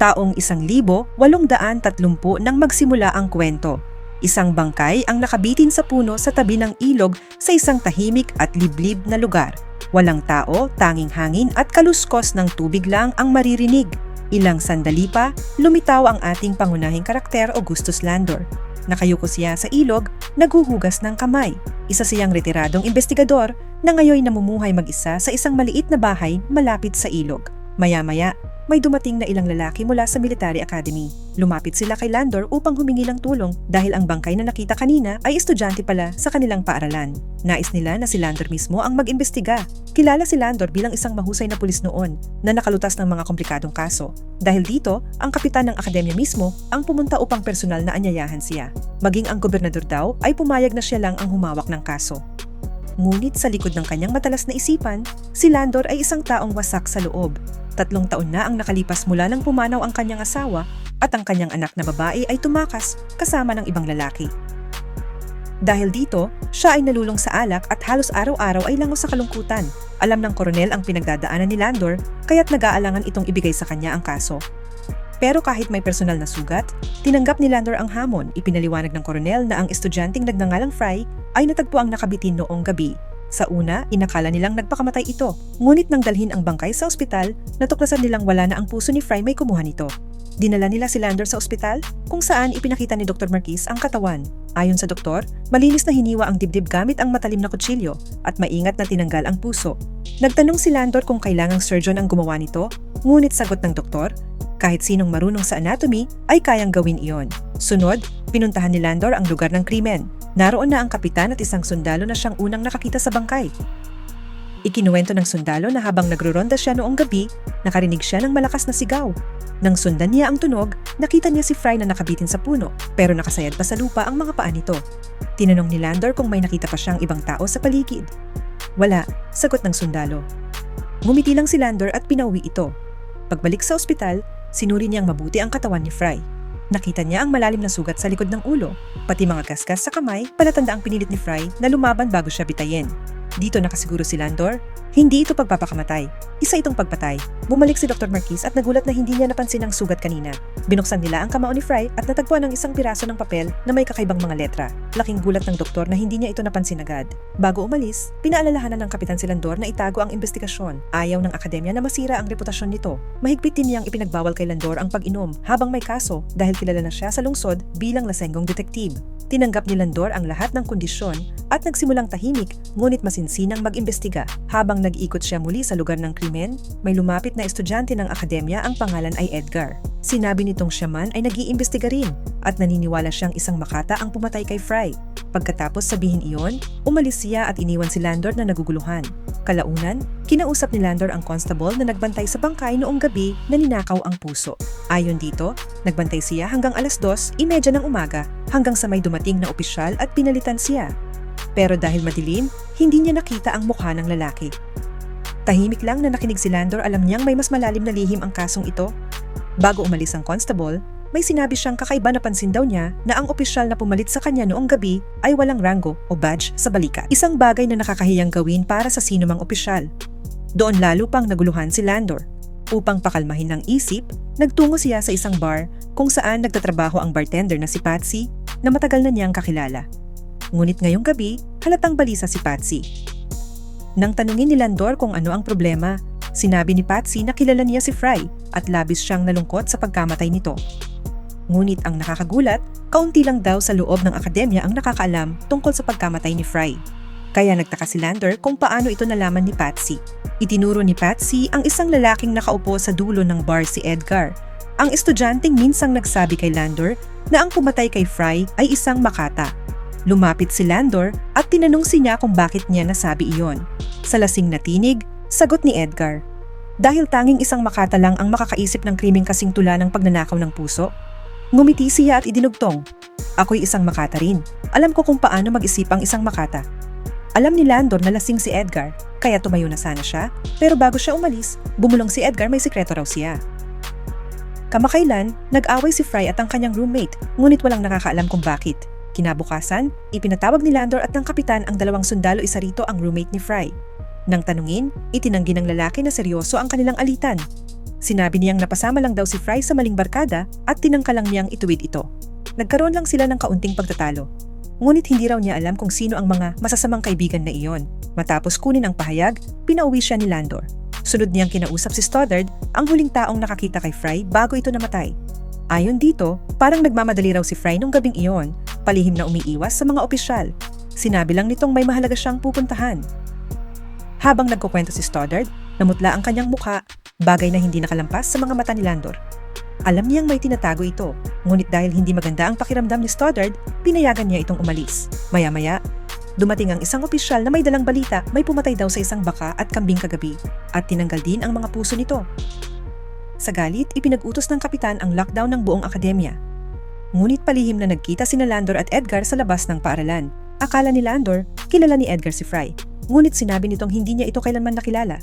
Taong isang libo, walong daan tatlumpu nang magsimula ang kwento. Isang bangkay ang nakabitin sa puno sa tabi ng ilog sa isang tahimik at liblib na lugar. Walang tao, tanging hangin at kaluskos ng tubig lang ang maririnig. Ilang sandali pa, lumitaw ang ating pangunahing karakter Augustus Landor. Nakayuko siya sa ilog, naghuhugas ng kamay. Isa siyang retiradong investigador na ngayon namumuhay mag-isa sa isang maliit na bahay malapit sa ilog. Maya-maya, may dumating na ilang lalaki mula sa military academy. Lumapit sila kay Landor upang humingi ng tulong dahil ang bangkay na nakita kanina ay estudyante pala sa kanilang paaralan. Nais nila na si Landor mismo ang mag-imbestiga. Kilala si Landor bilang isang mahusay na pulis noon na nakalutas ng mga komplikadong kaso. Dahil dito, ang kapitan ng akademya mismo ang pumunta upang personal na anyayahan siya. Maging ang gobernador daw ay pumayag na siya lang ang humawak ng kaso. Ngunit sa likod ng kanyang matalas na isipan, si Landor ay isang taong wasak sa loob Tatlong taon na ang nakalipas mula nang pumanaw ang kanyang asawa at ang kanyang anak na babae ay tumakas kasama ng ibang lalaki. Dahil dito, siya ay nalulong sa alak at halos araw-araw ay lango sa kalungkutan. Alam ng koronel ang pinagdadaanan ni Landor kaya't nag-aalangan itong ibigay sa kanya ang kaso. Pero kahit may personal na sugat, tinanggap ni Landor ang hamon. Ipinaliwanag ng koronel na ang estudyanteng nagngangalang Fry ay natagpo ang nakabitin noong gabi sa una, inakala nilang nagpakamatay ito. Ngunit nang dalhin ang bangkay sa ospital, natuklasan nilang wala na ang puso ni Fry may kumuha nito. Dinala nila si Lander sa ospital kung saan ipinakita ni Dr. Marquis ang katawan. Ayon sa doktor, malinis na hiniwa ang dibdib gamit ang matalim na kutsilyo at maingat na tinanggal ang puso. Nagtanong si Landor kung kailangang surgeon ang gumawa nito, ngunit sagot ng doktor, kahit sinong marunong sa anatomy ay kayang gawin iyon. Sunod, pinuntahan ni Landor ang lugar ng krimen Naroon na ang kapitan at isang sundalo na siyang unang nakakita sa bangkay. Ikinuwento ng sundalo na habang nagruronda siya noong gabi, nakarinig siya ng malakas na sigaw. Nang sundan niya ang tunog, nakita niya si Fry na nakabitin sa puno, pero nakasayad pa sa lupa ang mga paa nito. Tinanong ni Landor kung may nakita pa siyang ibang tao sa paligid. Wala, sagot ng sundalo. Ngumiti lang si Landor at pinauwi ito. Pagbalik sa ospital, sinuri niyang mabuti ang katawan ni Fry. Nakita niya ang malalim na sugat sa likod ng ulo, pati mga gasgas sa kamay, palatanda ang pinilit ni Fry na lumaban bago siya bitayin. Dito nakasiguro si Landor, hindi ito pagpapakamatay. Isa itong pagpatay. Bumalik si Dr. Marquis at nagulat na hindi niya napansin ang sugat kanina. Binuksan nila ang kamao ni Fry at natagpuan ng isang piraso ng papel na may kakaibang mga letra. Laking gulat ng doktor na hindi niya ito napansin agad. Bago umalis, pinaalalahanan ng kapitan si Landor na itago ang investigasyon. Ayaw ng akademya na masira ang reputasyon nito. Mahigpit din niyang ipinagbawal kay Landor ang pag-inom habang may kaso dahil kilala na siya sa lungsod bilang lasenggong detektive. Tinanggap ni Landor ang lahat ng kondisyon at nagsimulang tahimik ngunit masinsinang mag-imbestiga. Habang nag-ikot siya muli sa lugar ng krimen, may lumapit na estudyante ng akademya ang pangalan ay Edgar. Sinabi nitong siya man ay nag-iimbestiga rin at naniniwala siyang isang makata ang pumatay kay Fry. Pagkatapos sabihin iyon, umalis siya at iniwan si Landor na naguguluhan. Kalaunan, kinausap ni Landor ang constable na nagbantay sa bangkay noong gabi na ninakaw ang puso. Ayon dito, nagbantay siya hanggang alas 2.30 ng umaga hanggang sa may dumating na opisyal at pinalitan siya. Pero dahil madilim, hindi niya nakita ang mukha ng lalaki. Tahimik lang na nakinig si Landor alam niyang may mas malalim na lihim ang kasong ito. Bago umalis ang constable, may sinabi siyang kakaiba na pansin daw niya na ang opisyal na pumalit sa kanya noong gabi ay walang rango o badge sa balikat. Isang bagay na nakakahiyang gawin para sa sinumang opisyal. Doon lalo pang naguluhan si Landor. Upang pakalmahin ng isip, nagtungo siya sa isang bar kung saan nagtatrabaho ang bartender na si Patsy na matagal na niyang kakilala. Ngunit ngayong gabi, halatang balisa si Patsy. Nang tanungin ni Landor kung ano ang problema, sinabi ni Patsy na kilala niya si Fry at labis siyang nalungkot sa pagkamatay nito. Ngunit ang nakakagulat, kaunti lang daw sa loob ng akademya ang nakakaalam tungkol sa pagkamatay ni Fry. Kaya nagtaka si Lander kung paano ito nalaman ni Patsy. Itinuro ni Patsy ang isang lalaking nakaupo sa dulo ng bar si Edgar. Ang estudyanteng minsang nagsabi kay Landor na ang pumatay kay Fry ay isang makata. Lumapit si Landor at tinanong si niya kung bakit niya nasabi iyon. Sa lasing na tinig, sagot ni Edgar. Dahil tanging isang makata lang ang makakaisip ng krimeng kasing tula ng pagnanakaw ng puso, Ngumiti siya at idinugtong. Ako'y isang makata rin. Alam ko kung paano mag-isip ang isang makata. Alam ni Landor na lasing si Edgar, kaya tumayo na sana siya, pero bago siya umalis, bumulong si Edgar may sikreto raw siya. Kamakailan, nag-away si Fry at ang kanyang roommate, ngunit walang nakakaalam kung bakit. Kinabukasan, ipinatawag ni Landor at ng kapitan ang dalawang sundalo isa rito ang roommate ni Fry. Nang tanungin, itinanggi ng lalaki na seryoso ang kanilang alitan. Sinabi niyang napasama lang daw si Fry sa maling barkada at tinangkalang niyang ituwid ito. Nagkaroon lang sila ng kaunting pagtatalo. Ngunit hindi raw niya alam kung sino ang mga masasamang kaibigan na iyon. Matapos kunin ang pahayag, pinauwi siya ni Landor. Sunod niyang kinausap si Stoddard, ang huling taong nakakita kay Fry bago ito namatay. Ayon dito, parang nagmamadali raw si Fry nung gabing iyon, palihim na umiiwas sa mga opisyal. Sinabi lang nitong may mahalaga siyang pupuntahan. Habang nagkukwento si Stoddard, namutla ang kanyang mukha, bagay na hindi nakalampas sa mga mata ni Landor. Alam niyang may tinatago ito, ngunit dahil hindi maganda ang pakiramdam ni Stoddard, pinayagan niya itong umalis. Maya-maya, dumating ang isang opisyal na may dalang balita may pumatay daw sa isang baka at kambing kagabi at tinanggal din ang mga puso nito. Sa galit, ipinag-utos ng kapitan ang lockdown ng buong akademya. Ngunit palihim na nagkita sina Landor at Edgar sa labas ng paaralan. Akala ni Landor, kilala ni Edgar si Fry. Ngunit sinabi nitong hindi niya ito kailanman nakilala.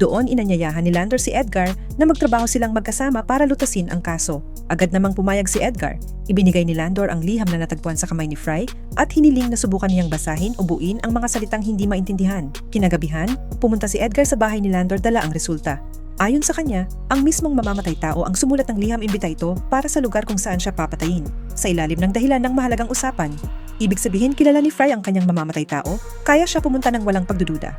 Doon inanyayahan ni Landor si Edgar na magtrabaho silang magkasama para lutasin ang kaso. Agad namang pumayag si Edgar. Ibinigay ni Landor ang liham na natagpuan sa kamay ni Fry at hiniling na subukan niyang basahin o buuin ang mga salitang hindi maintindihan. Kinagabihan, pumunta si Edgar sa bahay ni Landor dala ang resulta. Ayon sa kanya, ang mismong mamamatay tao ang sumulat ng liham imbita ito para sa lugar kung saan siya papatayin, sa ilalim ng dahilan ng mahalagang usapan. Ibig sabihin kilala ni Fry ang kanyang mamamatay tao, kaya siya pumunta ng walang pagdududa.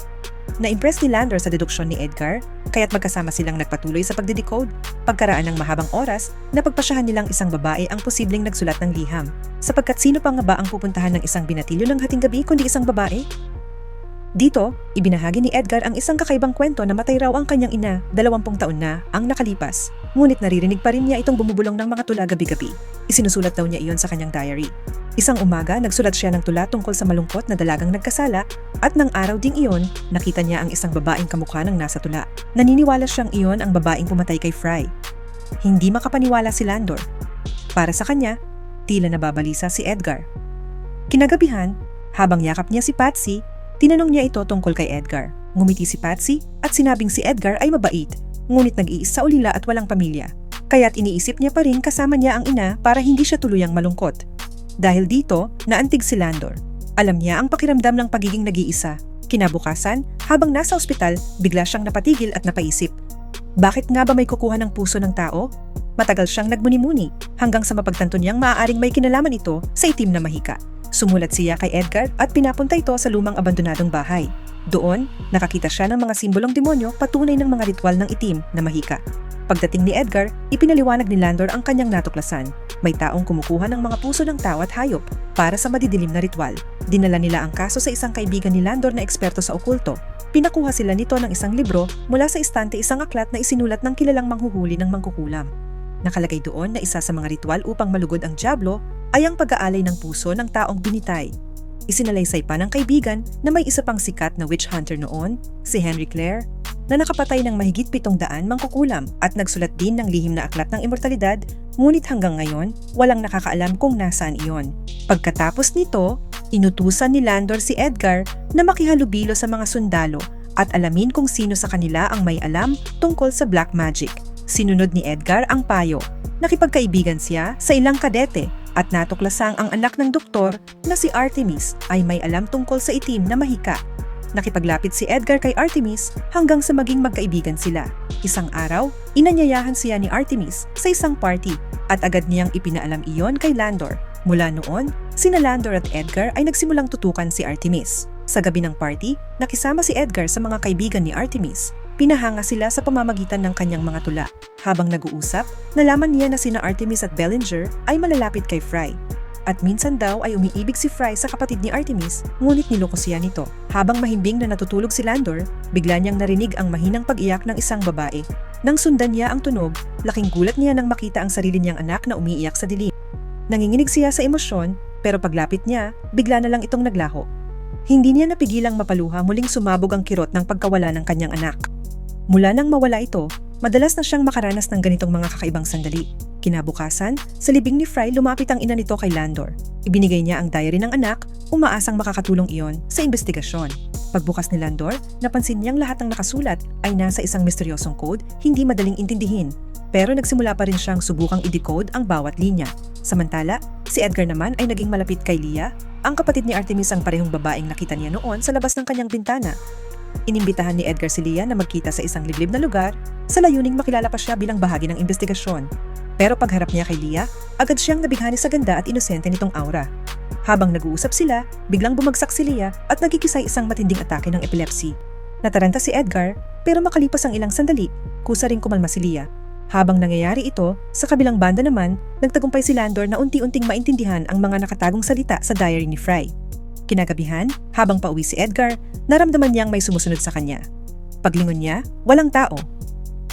Na-impress ni Landor sa deduksyon ni Edgar, kaya't magkasama silang nagpatuloy sa pagdedecode. Pagkaraan ng mahabang oras, napagpasyahan nilang isang babae ang posibleng nagsulat ng liham. Sapagkat sino pa nga ba ang pupuntahan ng isang binatilyo ng hating gabi kundi isang babae? Dito, ibinahagi ni Edgar ang isang kakaibang kwento na matay raw ang kanyang ina, dalawampung taon na, ang nakalipas. Ngunit naririnig pa rin niya itong bumubulong ng mga tula gabi-gabi. Isinusulat daw niya iyon sa kanyang diary. Isang umaga, nagsulat siya ng tula tungkol sa malungkot na dalagang nagkasala at ng araw ding iyon, nakita niya ang isang babaeng kamukha ng nasa tula. Naniniwala siyang iyon ang babaeng pumatay kay Fry. Hindi makapaniwala si Landor. Para sa kanya, tila nababalisa si Edgar. Kinagabihan, habang yakap niya si Patsy, tinanong niya ito tungkol kay Edgar. Ngumiti si Patsy at sinabing si Edgar ay mabait, ngunit nag-iisa ulila at walang pamilya. Kaya't iniisip niya pa rin kasama niya ang ina para hindi siya tuluyang malungkot. Dahil dito, naantig si Landor. Alam niya ang pakiramdam ng pagiging nag-iisa. Kinabukasan, habang nasa ospital, bigla siyang napatigil at napaisip. Bakit nga ba may kukuha ng puso ng tao? Matagal siyang nagmuni-muni hanggang sa mapagtanto niyang maaaring may kinalaman ito sa itim na mahika. Sumulat siya kay Edgar at pinapunta ito sa lumang abandonadong bahay. Doon, nakakita siya ng mga simbolong demonyo patunay ng mga ritual ng itim na mahika. Pagdating ni Edgar, ipinaliwanag ni Landor ang kanyang natuklasan. May taong kumukuha ng mga puso ng tao at hayop para sa madidilim na ritual. Dinala nila ang kaso sa isang kaibigan ni Landor na eksperto sa okulto. Pinakuha sila nito ng isang libro mula sa istante isang aklat na isinulat ng kilalang manghuhuli ng mangkukulam. Nakalagay doon na isa sa mga ritual upang malugod ang Diablo ay ang pag-aalay ng puso ng taong binitay. Isinalaysay pa ng kaibigan na may isa pang sikat na witch hunter noon, si Henry Clare, na nakapatay ng mahigit pitong daan mangkukulam at nagsulat din ng lihim na aklat ng immortalidad, ngunit hanggang ngayon, walang nakakaalam kung nasaan iyon. Pagkatapos nito, inutusan ni Landor si Edgar na makihalubilo sa mga sundalo at alamin kung sino sa kanila ang may alam tungkol sa black magic. Sinunod ni Edgar ang payo. Nakipagkaibigan siya sa ilang kadete at natuklasang ang anak ng doktor na si Artemis ay may alam tungkol sa itim na mahika Nakipaglapit si Edgar kay Artemis hanggang sa maging magkaibigan sila. Isang araw, inanyayahan siya ni Artemis sa isang party at agad niyang ipinaalam iyon kay Landor. Mula noon, sina Landor at Edgar ay nagsimulang tutukan si Artemis. Sa gabi ng party, nakisama si Edgar sa mga kaibigan ni Artemis. Pinahanga sila sa pamamagitan ng kanyang mga tula. Habang nag-uusap, nalaman niya na sina Artemis at Bellinger ay malalapit kay Fry at minsan daw ay umiibig si Fry sa kapatid ni Artemis, ngunit niloko siya nito. Habang mahimbing na natutulog si Landor, bigla niyang narinig ang mahinang pag-iyak ng isang babae. Nang sundan niya ang tunog, laking gulat niya nang makita ang sarili niyang anak na umiiyak sa dilim. Nanginginig siya sa emosyon, pero paglapit niya, bigla na lang itong naglaho. Hindi niya napigilang mapaluha muling sumabog ang kirot ng pagkawala ng kanyang anak. Mula nang mawala ito, madalas na siyang makaranas ng ganitong mga kakaibang sandali. Kinabukasan, sa libing ni Fry lumapit ang ina nito kay Landor. Ibinigay niya ang diary ng anak, umaasang makakatulong iyon sa investigasyon. Pagbukas ni Landor, napansin niyang lahat ng nakasulat ay nasa isang misteryosong code hindi madaling intindihin. Pero nagsimula pa rin siyang subukang i-decode ang bawat linya. Samantala, si Edgar naman ay naging malapit kay Leah, ang kapatid ni Artemis ang parehong babaeng nakita niya noon sa labas ng kanyang bintana. Inimbitahan ni Edgar si na magkita sa isang liblib na lugar sa layuning makilala pa siya bilang bahagi ng investigasyon. Pero pagharap niya kay Leah, agad siyang nabighani sa ganda at inosente nitong aura. Habang nag-uusap sila, biglang bumagsak si Leah at nagkikisay isang matinding atake ng epilepsy. Nataranta si Edgar, pero makalipas ang ilang sandali, kusa ring kumalma si Leah. Habang nangyayari ito, sa kabilang banda naman, nagtagumpay si Landor na unti-unting maintindihan ang mga nakatagong salita sa diary ni Fry. Kinagabihan, habang pauwi si Edgar, naramdaman niyang may sumusunod sa kanya. Paglingon niya, walang tao.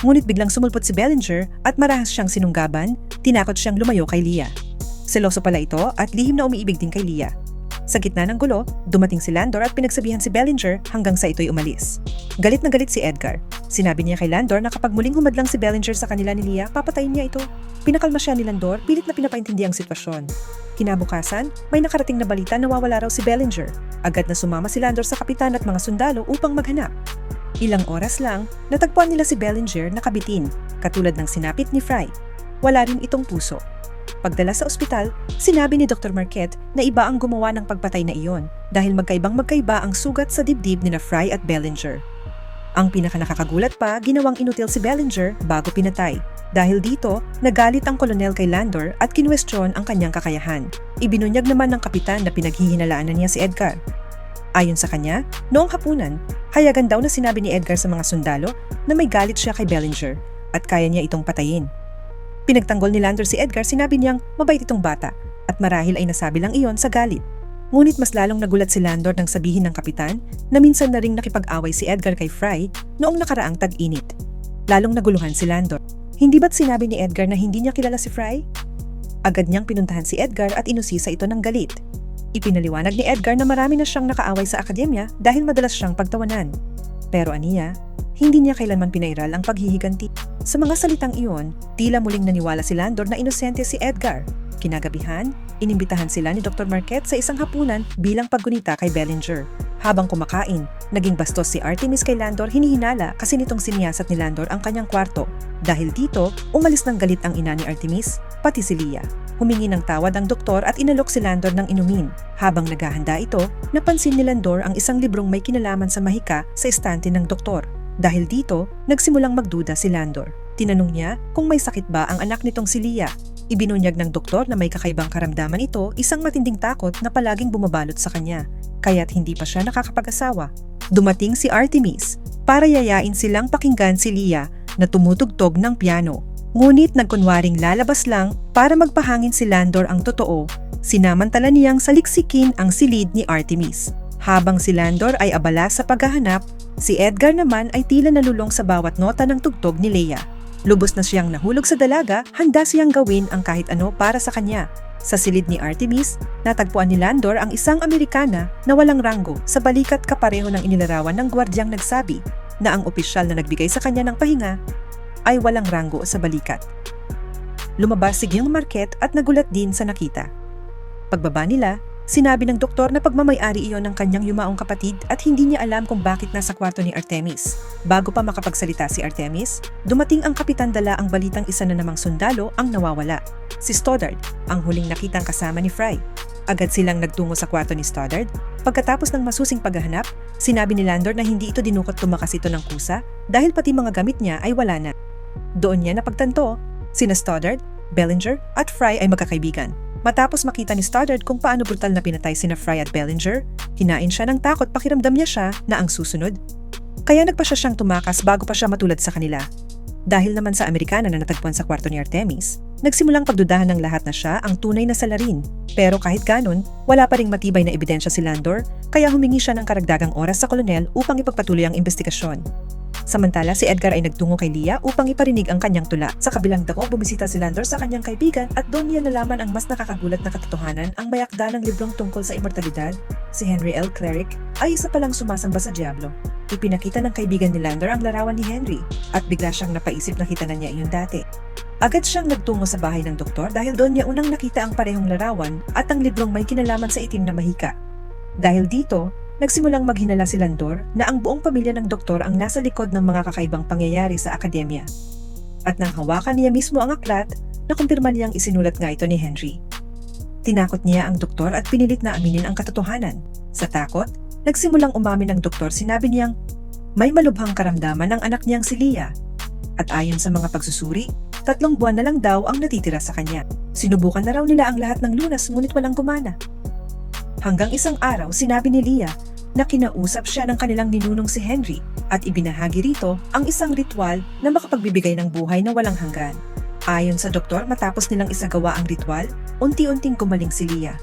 Ngunit biglang sumulpot si Bellinger at marahas siyang sinunggaban, tinakot siyang lumayo kay Leah. Seloso pala ito at lihim na umiibig din kay Leah. Sa gitna ng gulo, dumating si Landor at pinagsabihan si Bellinger hanggang sa ito'y umalis. Galit na galit si Edgar. Sinabi niya kay Landor na kapag muling humadlang si Bellinger sa kanila ni Leah, papatayin niya ito. Pinakalma siya ni Landor, pilit na pinapaintindi ang sitwasyon. Kinabukasan, may nakarating na balita na wawala raw si Bellinger. Agad na sumama si Landor sa kapitan at mga sundalo upang maghanap. Ilang oras lang, natagpuan nila si Bellinger na kabitin, katulad ng sinapit ni Fry. Wala rin itong puso. Pagdala sa ospital, sinabi ni Dr. Marquette na iba ang gumawa ng pagpatay na iyon dahil magkaibang magkaiba ang sugat sa dibdib ni na Fry at Bellinger. Ang pinakanakakagulat pa, ginawang inutil si Bellinger bago pinatay. Dahil dito, nagalit ang kolonel kay Landor at kinwestiyon ang kanyang kakayahan. Ibinunyag naman ng kapitan na pinaghihinalaan na niya si Edgar. Ayon sa kanya, noong hapunan, hayagan daw na sinabi ni Edgar sa mga sundalo na may galit siya kay Bellinger at kaya niya itong patayin. Pinagtanggol ni Landor si Edgar sinabi niyang mabait itong bata at marahil ay nasabi lang iyon sa galit. Ngunit mas lalong nagulat si Landor nang sabihin ng kapitan na minsan na ring nakipag-away si Edgar kay Fry noong nakaraang tag-init. Lalong naguluhan si Landor. Hindi ba't sinabi ni Edgar na hindi niya kilala si Fry? Agad niyang pinuntahan si Edgar at inusisa ito ng galit. Ipinaliwanag ni Edgar na marami na siyang nakaaway sa akademya dahil madalas siyang pagtawanan. Pero aniya, hindi niya kailanman pinairal ang paghihiganti. Sa mga salitang iyon, tila muling naniwala si Landor na inosente si Edgar. Kinagabihan, inimbitahan sila ni Dr. Marquette sa isang hapunan bilang paggunita kay Bellinger. Habang kumakain, naging bastos si Artemis kay Landor hinihinala kasi nitong siniyasat ni Landor ang kanyang kwarto. Dahil dito, umalis ng galit ang ina ni Artemis, pati si Leah. Humingi ng tawad ang doktor at inalok si Landor ng inumin. Habang naghahanda ito, napansin ni Landor ang isang librong may kinalaman sa mahika sa estante ng doktor. Dahil dito, nagsimulang magduda si Landor. Tinanong niya kung may sakit ba ang anak nitong si Leah. Ibinunyag ng doktor na may kakaibang karamdaman ito isang matinding takot na palaging bumabalot sa kanya, kaya't hindi pa siya nakakapag-asawa. Dumating si Artemis para yayain silang pakinggan si Leah na tumutugtog ng piano. Ngunit nagkunwaring lalabas lang para magpahangin si Landor ang totoo, sinamantala niyang saliksikin ang silid ni Artemis. Habang si Landor ay abala sa paghahanap, si Edgar naman ay tila nalulong sa bawat nota ng tugtog ni Leia. Lubos na siyang nahulog sa dalaga, handa siyang gawin ang kahit ano para sa kanya. Sa silid ni Artemis, natagpuan ni Landor ang isang Amerikana na walang ranggo sa balikat kapareho ng inilarawan ng gwardyang nagsabi na ang opisyal na nagbigay sa kanya ng pahinga ay walang ranggo sa balikat. Lumabas si Gil Marquette at nagulat din sa nakita. Pagbaba nila, sinabi ng doktor na pagmamayari iyon ng kanyang yumaong kapatid at hindi niya alam kung bakit nasa kwarto ni Artemis. Bago pa makapagsalita si Artemis, dumating ang kapitan dala ang balitang isa na namang sundalo ang nawawala. Si Stoddard, ang huling nakitang kasama ni Fry. Agad silang nagtungo sa kwarto ni Stoddard. Pagkatapos ng masusing paghahanap, sinabi ni Landor na hindi ito dinukot tumakas ito ng kusa dahil pati mga gamit niya ay wala na. Doon niya napagtanto, sina Stoddard, Bellinger at Fry ay magkakaibigan. Matapos makita ni Stoddard kung paano brutal na pinatay sina Fry at Bellinger, hinain siya ng takot pakiramdam niya siya na ang susunod. Kaya nagpa siya siyang tumakas bago pa siya matulad sa kanila. Dahil naman sa Amerikana na natagpuan sa kwarto ni Artemis, nagsimulang pagdudahan ng lahat na siya ang tunay na salarin. Pero kahit ganon, wala pa ring matibay na ebidensya si Landor, kaya humingi siya ng karagdagang oras sa kolonel upang ipagpatuloy ang investigasyon. Samantala, si Edgar ay nagtungo kay Leah upang iparinig ang kanyang tula. Sa kabilang dako, bumisita si Landor sa kanyang kaibigan at doon niya nalaman ang mas nakakagulat na katotohanan ang mayakda ng librong tungkol sa immortalidad. Si Henry L. Cleric ay isa palang sumasamba sa Diablo. Ipinakita ng kaibigan ni Landor ang larawan ni Henry at bigla siyang napaisip na kita na niya iyon dati. Agad siyang nagtungo sa bahay ng doktor dahil doon niya unang nakita ang parehong larawan at ang librong may kinalaman sa itim na mahika. Dahil dito, Nagsimulang maghinala si Landor na ang buong pamilya ng doktor ang nasa likod ng mga kakaibang pangyayari sa akademya. At nang hawakan niya mismo ang aklat, nakumpirma niyang isinulat nga ito ni Henry. Tinakot niya ang doktor at pinilit na aminin ang katotohanan. Sa takot, nagsimulang umamin ang doktor sinabi niyang, May malubhang karamdaman ang anak niyang si Leah. At ayon sa mga pagsusuri, tatlong buwan na lang daw ang natitira sa kanya. Sinubukan na raw nila ang lahat ng lunas ngunit walang gumana. Hanggang isang araw, sinabi ni Leah na kinausap siya ng kanilang ninunong si Henry at ibinahagi rito ang isang ritual na makapagbibigay ng buhay na walang hanggan. Ayon sa doktor, matapos nilang isagawa ang ritual, unti-unting gumaling si Leah.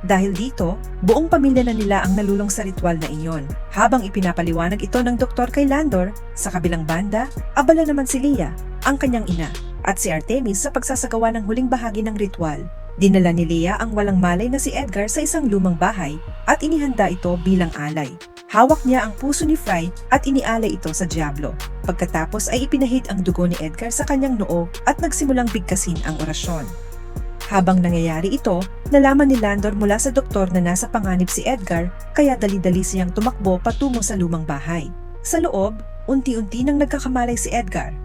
Dahil dito, buong pamilya na nila ang nalulong sa ritual na iyon. Habang ipinapaliwanag ito ng doktor kay Landor, sa kabilang banda, abala naman si Leah, ang kanyang ina, at si Artemis sa pagsasagawa ng huling bahagi ng ritual. Dinala ni Leah ang walang malay na si Edgar sa isang lumang bahay at inihanda ito bilang alay. Hawak niya ang puso ni Fry at inialay ito sa Diablo. Pagkatapos ay ipinahid ang dugo ni Edgar sa kanyang noo at nagsimulang bigkasin ang orasyon. Habang nangyayari ito, nalaman ni Landor mula sa doktor na nasa panganib si Edgar kaya dali-dali siyang tumakbo patungo sa lumang bahay. Sa loob, unti-unti nang nagkakamalay si Edgar.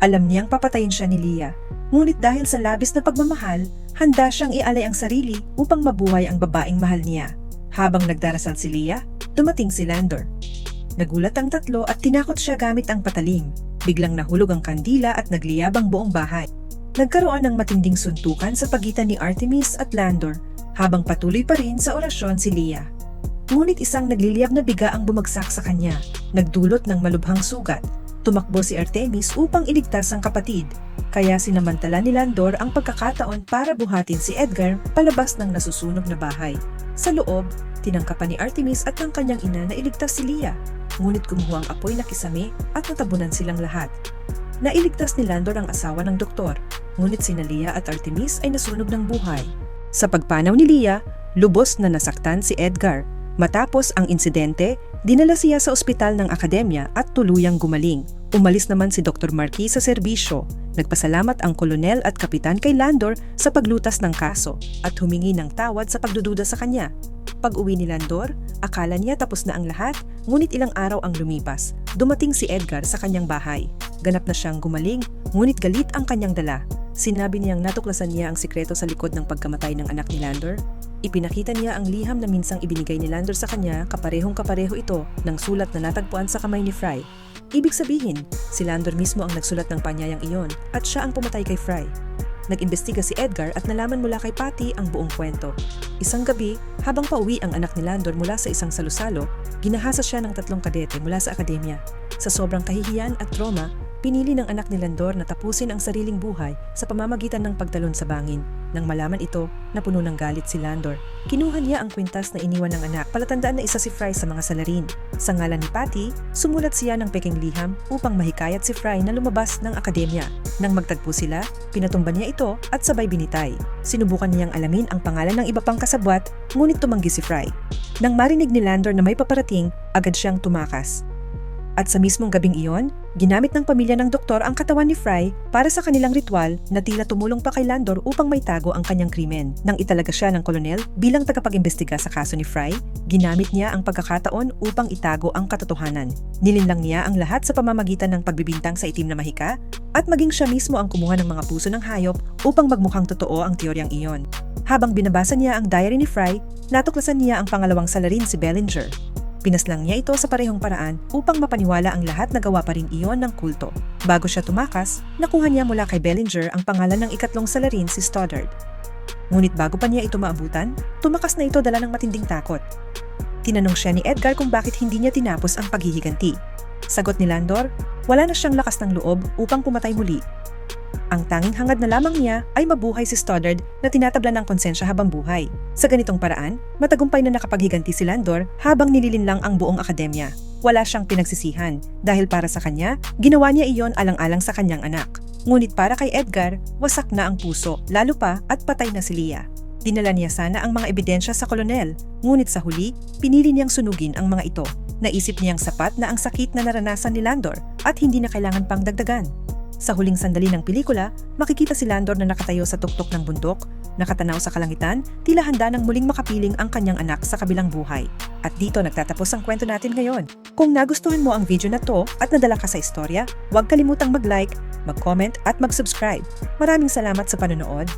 Alam niyang papatayin siya ni Leah, ngunit dahil sa labis na pagmamahal, handa siyang ialay ang sarili upang mabuhay ang babaeng mahal niya. Habang nagdarasal si Leah, dumating si Landor. Nagulat ang tatlo at tinakot siya gamit ang patalim. Biglang nahulog ang kandila at nagliyabang buong bahay. Nagkaroon ng matinding suntukan sa pagitan ni Artemis at Landor habang patuloy pa rin sa orasyon si Leah. Ngunit isang nagliliyab na biga ang bumagsak sa kanya, nagdulot ng malubhang sugat. Tumakbo si Artemis upang iligtas ang kapatid, kaya sinamantala ni Landor ang pagkakataon para buhatin si Edgar palabas ng nasusunog na bahay. Sa loob, tinangkapan ni Artemis at ng kanyang ina na iligtas si Leah, ngunit kumuha ang apoy na kisame at natabunan silang lahat. Nailigtas ni Landor ang asawa ng doktor, ngunit sina Leah at Artemis ay nasunog ng buhay. Sa pagpanaw ni Leah, lubos na nasaktan si Edgar. Matapos ang insidente, dinala siya sa ospital ng akademya at tuluyang gumaling. Umalis naman si Dr. Marquis sa serbisyo. Nagpasalamat ang kolonel at kapitan kay Landor sa paglutas ng kaso at humingi ng tawad sa pagdududa sa kanya. Pag-uwi ni Landor, akala niya tapos na ang lahat, ngunit ilang araw ang lumipas. Dumating si Edgar sa kanyang bahay. Ganap na siyang gumaling, ngunit galit ang kanyang dala. Sinabi niyang natuklasan niya ang sikreto sa likod ng pagkamatay ng anak ni Landor. Ipinakita niya ang liham na minsang ibinigay ni Landor sa kanya kaparehong kapareho ito ng sulat na natagpuan sa kamay ni Fry. Ibig sabihin, si Landor mismo ang nagsulat ng panyayang iyon at siya ang pumatay kay Fry. Nag-imbestiga si Edgar at nalaman mula kay Patty ang buong kwento. Isang gabi, habang pauwi ang anak ni Landor mula sa isang salusalo, ginahasa siya ng tatlong kadete mula sa akademya. Sa sobrang kahihiyan at trauma, pinili ng anak ni Landor na tapusin ang sariling buhay sa pamamagitan ng pagtalon sa bangin. Nang malaman ito, napuno ng galit si Landor. Kinuha niya ang kwintas na iniwan ng anak palatandaan na isa si Fry sa mga salarin. Sa ngalan ni Patty, sumulat siya ng peking liham upang mahikayat si Fry na lumabas ng akademya. Nang magtagpo sila, pinatumba niya ito at sabay binitay. Sinubukan niyang alamin ang pangalan ng iba pang kasabwat, ngunit tumanggi si Fry. Nang marinig ni Landor na may paparating, agad siyang tumakas. At sa mismong gabing iyon, ginamit ng pamilya ng doktor ang katawan ni Fry para sa kanilang ritual na tila tumulong pa kay Landor upang may tago ang kanyang krimen. Nang italaga siya ng kolonel bilang tagapag-imbestiga sa kaso ni Fry, ginamit niya ang pagkakataon upang itago ang katotohanan. Nilinlang niya ang lahat sa pamamagitan ng pagbibintang sa itim na mahika at maging siya mismo ang kumuha ng mga puso ng hayop upang magmukhang totoo ang teoryang iyon. Habang binabasa niya ang diary ni Fry, natuklasan niya ang pangalawang salarin si Bellinger. Pinaslang niya ito sa parehong paraan upang mapaniwala ang lahat na gawa pa rin iyon ng kulto. Bago siya tumakas, nakuha niya mula kay Bellinger ang pangalan ng ikatlong salarin si Stoddard. Ngunit bago pa niya ito maabutan, tumakas na ito dala ng matinding takot. Tinanong siya ni Edgar kung bakit hindi niya tinapos ang paghihiganti. Sagot ni Landor, wala na siyang lakas ng loob upang pumatay muli ang tanging hangad na lamang niya ay mabuhay si Stoddard na tinatabla ng konsensya habang buhay. Sa ganitong paraan, matagumpay na nakapaghiganti si Landor habang nililinlang ang buong akademya. Wala siyang pinagsisihan dahil para sa kanya, ginawa niya iyon alang-alang sa kanyang anak. Ngunit para kay Edgar, wasak na ang puso, lalo pa at patay na si Leah. Dinala niya sana ang mga ebidensya sa kolonel, ngunit sa huli, pinili niyang sunugin ang mga ito. Naisip niyang sapat na ang sakit na naranasan ni Landor at hindi na kailangan pang dagdagan. Sa huling sandali ng pelikula, makikita si Landor na nakatayo sa tuktok ng bundok, nakatanaw sa kalangitan, tila handa ng muling makapiling ang kanyang anak sa kabilang buhay. At dito nagtatapos ang kwento natin ngayon. Kung nagustuhan mo ang video na to at nadala ka sa istorya, huwag kalimutang mag-like, mag-comment at mag-subscribe. Maraming salamat sa panonood.